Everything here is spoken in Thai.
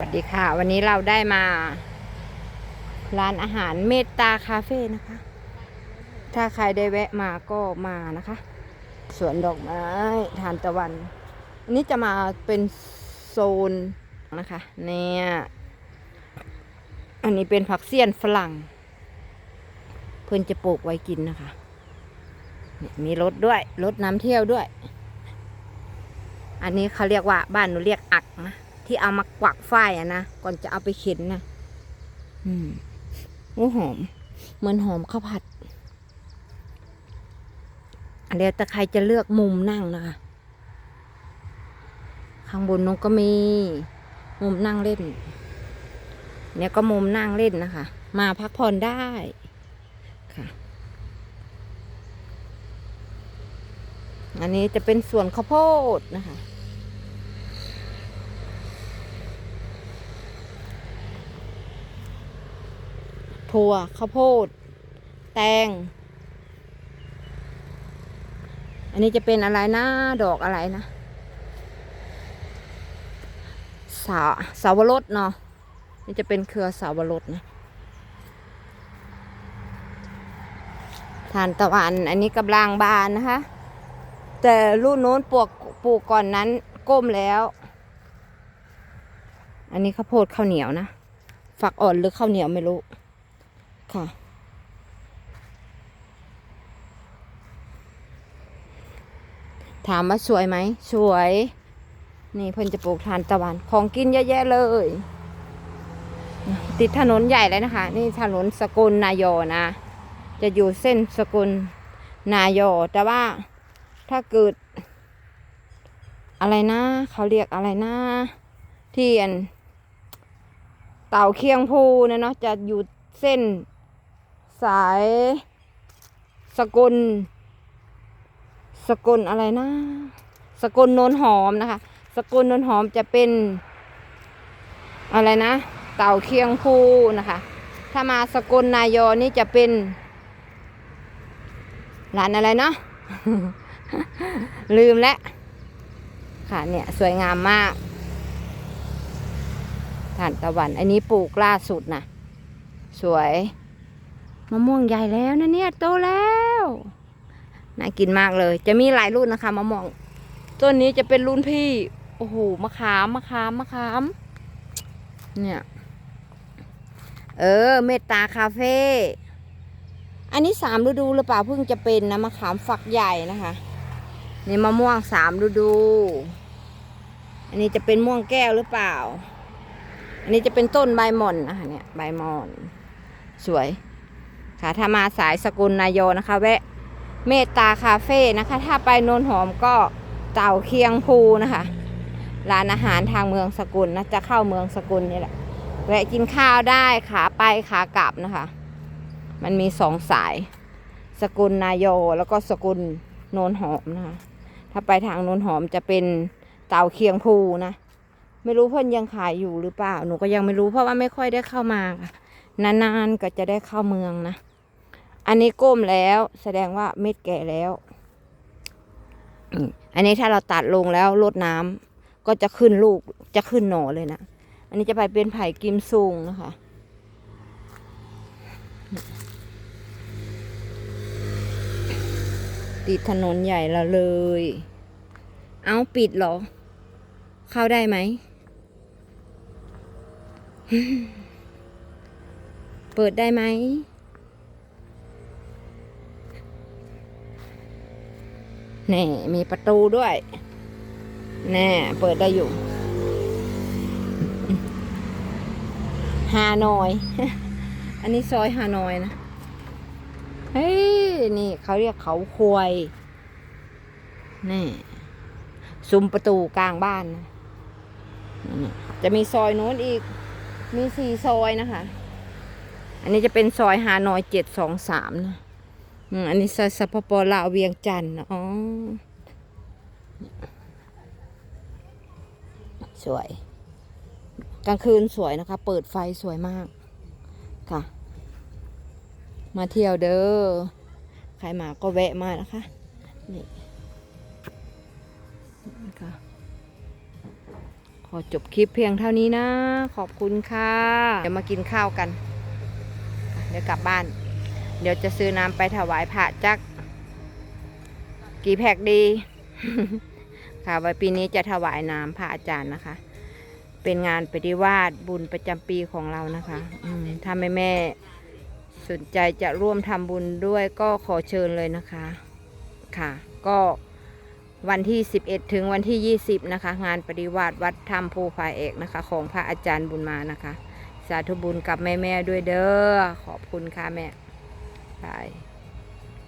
สวัสดีค่ะ วันนี้เราได้มา ร้านอาหารเมตตาคาเฟ่นะคะ ถ้าใครได้แวะมาก็มานะคะ สวนดอกไม้ทานตะวันอันนี้จะมาเป็นโซนนะคะ เนี่ย อันนี้เป็นผักเสี้ยนฝรั่ง เพื่อนจะปลูกไว้กินนะคะเนี่ยมีรถด้วยรถน้ำเที่ยวด้วย อันนี้เขาเรียกว่าบ้านหนูเรียกอักนะ ที่เอามากวักฝ้ายอะนะ ก่อนจะเอาไปเข็นนะอืมโอ้หอม เหมือนหอมข้าวผัดอันเดียวแต่ใครจะเลือกมุมนั่งนะคะ ข้างบนนู้นก็มี มุมนั่งเล่น เนี่ยก็มุมนั่งเล่นนะคะ มาพักผ่อนได้ค่ะ อันนี้จะเป็นส่วนข้าวโพดนะคะ ถั่วข้าวโพด แตง อันนี้จะเป็นอะไรนะ ดอกอะไรนะ สาสาวรสเนาะ นี่จะเป็นเครือสาวรสนะทานตะวัน อันนี้กำลังบานนะคะ แต่รุ่นโน้นปลูกปลูกก่อนนั้นก้มแล้ว อันนี้ข้าวโพดข้าวเหนียวนะ ฝักอ่อนหรือข้าวเหนียวไม่รู้ ค่ะ ถามว่าสวยไหม สวย นี่เพิ่นจะปลูกทานตะวัน ของกินเยอะแยะเลย ติดถนนใหญ่เลยนะคะ นี่ถนนสกลนายอนะ จะอยู่เส้นสกลนายอ แต่ว่าถ้าเกิด อะไรนะ เขาเรียกอะไรนะ ที่อันเต่าเคียงภูเนาะจะอยู่เส้น สายสกล สกลอะไรนะ สกลนนหอมนะคะ สกลนนหอมจะเป็น อะไรนะ เต่าเคียงภูนะคะ ถ้ามาสกลนายอนี่จะเป็นร้านอะไรเนาะลืมแล้วค่ะเนี่ยสวยงามมากทานตะวัน อันนี้ปลูกล่าสุดนะสวย มะม่วงใหญ่แล้วนะเนี่ยโตแล้วน่ากินมากเลย จะมีหลายรุ่นนะคะมะม่วงต้นนี้จะเป็นรุ่นพี่ โอ้โหมะขามมะขามมะขาม เนี่ย เออ เมตตาคาเฟ่อันนี้สามฤดูหรือเปล่าเพิ่งจะเป็นนะมะขามฝักใหญ่นะคะนี่มะม่วงสามฤดู อันนี้จะเป็นม่วงแก้วหรือเปล่า อันนี้จะเป็นต้นใบหม่อนนะคะเนี่ยใบหม่อน สวย ค่ะถ้ามาสายสกุลนายโยนะคะ แวะเมตตาคาเฟ่นะคะ ถ้าไปโนนหอมก็เต่าเคียงภูนะคะร้านอาหารทางเมืองสกุลนะจะเข้าเมืองสกุลนี่แหละแวะกินข้าวได้ขาไปขากลับนะคะ มันมีสองสาย สกุลนายโยแล้วก็สกุลโนนหอมนะคะ ถ้าไปทางโนนหอมจะเป็นเต่าเคียงภูนะไม่รู้เพื่อนยังขายอยู่หรือเปล่า หนูก็ยังไม่รู้เพราะว่าไม่ค่อยได้เข้ามานานๆก็จะได้เข้าเมืองนะ อันนี้ก้มแล้ว แสดงว่าเม็ดแก่แล้ว อันนี้ถ้าเราตัดลงแล้วลดน้ำก็จะขึ้นลูกจะขึ้นหน่อเลยนะ อันนี้จะไปเป็นไผ่กิมซุงนะคะติดถนนใหญ่ละเลย เอาปิดเหรอ เข้าได้ไหม เปิดได้ไหม นี่มีประตูด้วย แน่ เปิดได้อยู่ฮานอย อันนี้ซอยฮานอยนะ เฮ้ย นี่เขาเรียกเขาควย นี่ซุ้มประตูกลางบ้านนะนั่นน่ะจะมีซอยโน้นอีก มีสี่ซอยนะคะ อันนี้จะเป็นซอยฮานอยเจ็ดสองสามนะ อันนี้ซอยสปปลาวเวียงจันทน์อ๋อ สวย กลางคืนสวยนะคะ เปิดไฟสวยมากค่ะ มาเที่ยวเด้อ ใครมาก็แวะมานะคะ นี่ค่ะขอจบคลิปเพียงเท่านี้นะ ขอบคุณค่ะ เดี๋ยวมากินข้าวกัน เดี๋ยวกลับบ้าน เดี๋ยวจะซื้อน้ำไปถวายพระจัก กี่แพ็กดี ค่ะไว้ปีนี้จะถวายน้ำพระอาจารย์นะคะ เป็นงานปฏิวาสบุญประจำปีของเรานะคะถ้าแม่แม่สนใจจะร่วมทำบุญด้วยก็ขอเชิญเลยนะคะ ค่ะ ก็วันที่ 11 ถึงวันที่ 20 นะคะ งานปฏิวาสวัดธรรมภูผาเอกนะคะ ของพระอาจารย์บุญมานะคะ สาธุบุญกับแม่ๆด้วยเด้อขอบคุณค่ะแม่ บาย